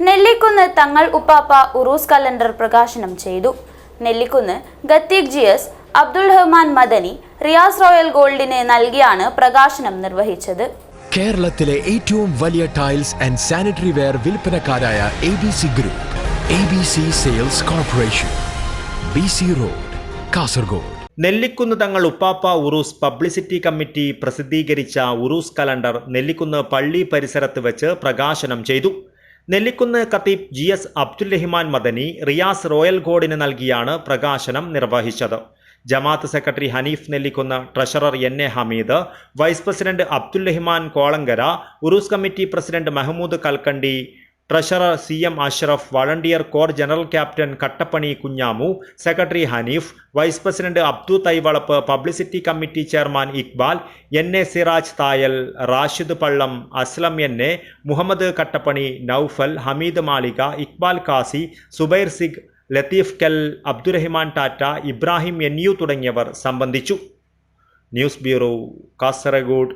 നെല്ലിക്കുന്ന് തങ്ങൾ ഉപ്പാപ്പ ഉറൂസ് കലണ്ടർ പ്രകാശനം ചെയ്തു. Nellikunnu ഗത്തീഖ് G S Abdul Rahman Madani Riyas royal ഗോൾഡിന് നൽകിയാണ് പ്രകാശനം നിർവഹിച്ചത്. കേരളത്തിലെ ഏറ്റവും വലിയ tiles and sanitary ware വിൽപ്പനക്കാരായ A B C group A B C sales corporation B C road Kasaragod. Nellikunnu തങ്ങൾ ഉപ്പാപ്പ ഉറൂസ് പബ്ലിസിറ്റി കമ്മിറ്റി പ്രസിദ്ധീകരിച്ച ഉറൂസ് കലണ്ടർ നെല്ലിക്കുന്ന് പള്ളി പരിസരത്ത് വെച്ച് പ്രകാശനം ചെയ്തു. നെല്ലിക്കുന്ന് ഖത്തീബ് G S Abdul Rahiman Madani Riyas royal ഗോഡിന് നൽകിയാണ് പ്രകാശനം നിർവഹിച്ചത്. ജമാഅത്ത് secretary Haneef Nellikunnu treasurer N A Hameed vice president Abdul Rahiman Kolankara Uroos committee president Mehmood Kalkandi treasurer C M Ashraf volunteer corps general captain Kattappani Kunhamu secretary Haneef vice president Abdu Thaivalappu publicity committee chairman Iqbal N A Siraj Thayal Rashid Pallam Aslam N A Muhammad Kattappani Noufal Hameed Malika Iqbal Kasi Zubair Sikh Latheef കൽ Abdurahiman Tata Ibrahim N U തുടങ്ങിയവർ സംബന്ധിച്ചു. News bureau Kasaragod.